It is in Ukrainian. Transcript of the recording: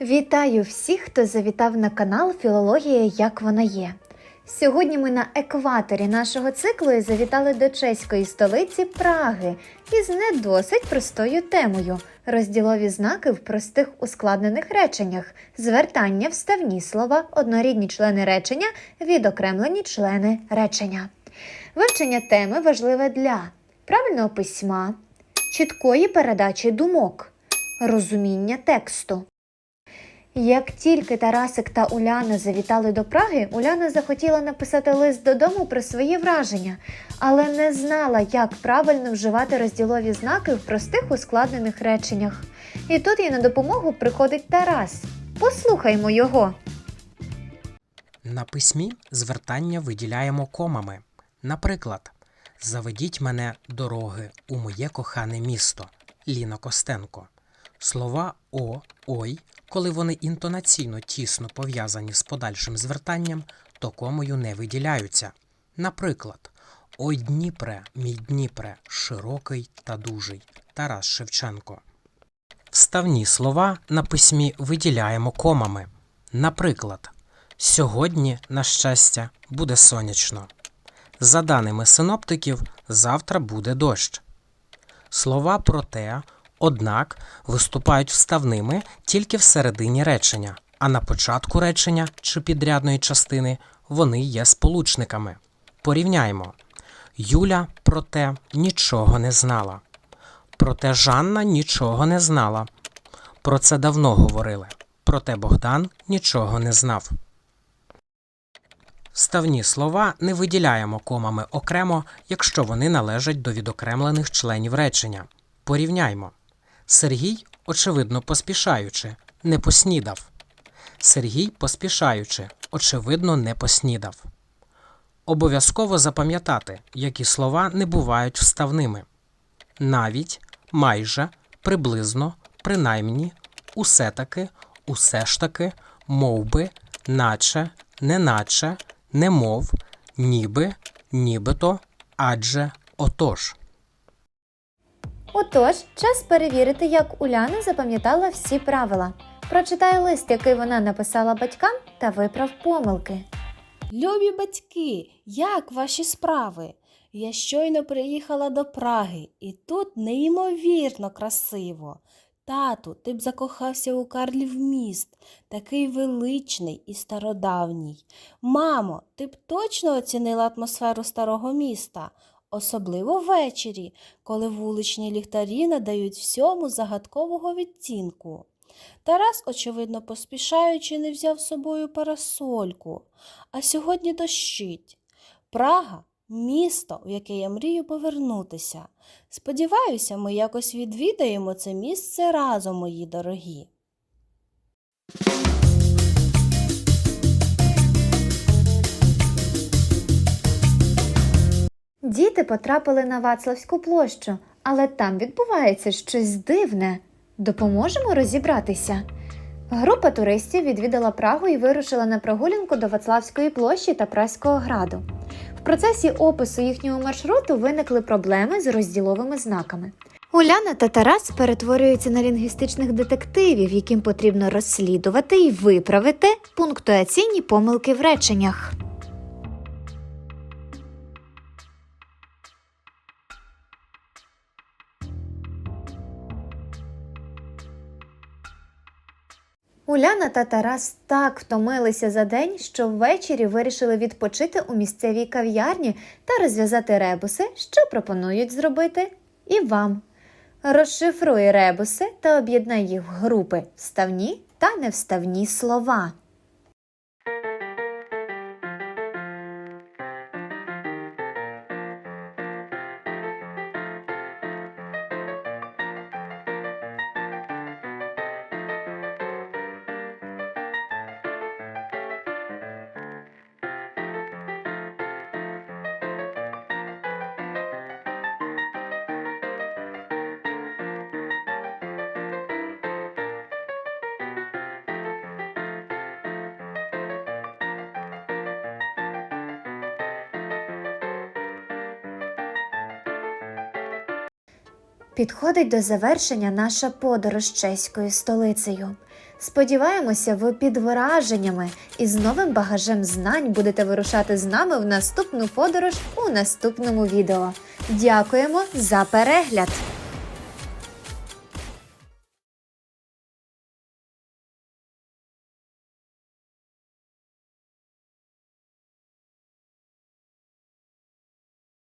Вітаю всіх, хто завітав на канал Філологія як вона є. Сьогодні ми на екваторі нашого циклу і завітали до чеської столиці Праги із не досить простою темою розділові знаки в простих ускладнених реченнях, звертання, вставні слова, однорідні члени речення, відокремлені члени речення. Вивчення теми важливе для правильного письма, чіткої передачі думок, розуміння тексту. Як тільки Тарасик та Уляна завітали до Праги, Уляна захотіла написати лист додому про свої враження, але не знала, як правильно вживати розділові знаки в простих ускладнених реченнях. І тут їй на допомогу приходить Тарас. Послухаймо його. На письмі звертання виділяємо комами. Наприклад, Заведіть мене дороги у моє кохане місто Ліна Костенко. Слова о, ой, коли вони інтонаційно тісно пов'язані з подальшим звертанням, то комою не виділяються. Наприклад, Ой Дніпре, мій Дніпре, широкий та дужий Тарас Шевченко. Вставні слова на письмі виділяємо комами. Наприклад, Сьогодні, на щастя, буде сонячно. За даними синоптиків, завтра буде дощ. Слова проте, однак, виступають вставними тільки всередині речення, а на початку речення чи підрядної частини вони є сполучниками. Порівняймо. Юля проте нічого не знала. Проте Жанна нічого не знала. Про це давно говорили. Проте Богдан нічого не знав. Вставні слова не виділяємо комами окремо, якщо вони належать до відокремлених членів речення. Порівняймо. Сергій, очевидно поспішаючи, не поснідав. Сергій, поспішаючи, очевидно, не поснідав. Обов'язково запам'ятати, які слова не бувають вставними. Навіть, майже, приблизно, принаймні, усе таки, усе ж таки, мовби, наче, неначе, немов, ніби, нібито, адже, отож. Отож, час перевірити, як Уляна запам'ятала всі правила. Прочитай лист, який вона написала батькам, та виправ помилки. Любі батьки, як ваші справи? Я щойно приїхала до Праги, і тут неймовірно красиво. Тату, ти б закохався у Карлів міст, такий величний і стародавній. Мамо, ти б точно оцінила атмосферу старого міста, особливо ввечері, коли вуличні ліхтарі надають всьому загадкового відтінку. Тарас, очевидно, поспішаючи, не взяв з собою парасольку, а сьогодні дощить. Прага місто, в яке я мрію повернутися. Сподіваюся, ми якось відвідаємо це місце разом, мої дорогі. Діти потрапили на Вацлавську площу, але там відбувається щось дивне. Допоможемо розібратися. Група туристів відвідала Прагу і вирушила на прогулянку до Вацлавської площі та Праського граду. В процесі опису їхнього маршруту виникли проблеми з розділовими знаками. Уляна та Тарас перетворюються на лінгвістичних детективів, яким потрібно розслідувати і виправити пунктуаційні помилки в реченнях. Уляна та Тарас так втомилися за день, що ввечері вирішили відпочити у місцевій кав'ярні та розв'язати ребуси, що пропонують зробити і вам. Розшифруй ребуси та об'єднай їх в групи вставні та невставні слова. Підходить до завершення наша подорож чеською столицею. Сподіваємося, ви під враженнями і з новим багажем знань будете вирушати з нами в наступну подорож у наступному відео. Дякуємо за перегляд!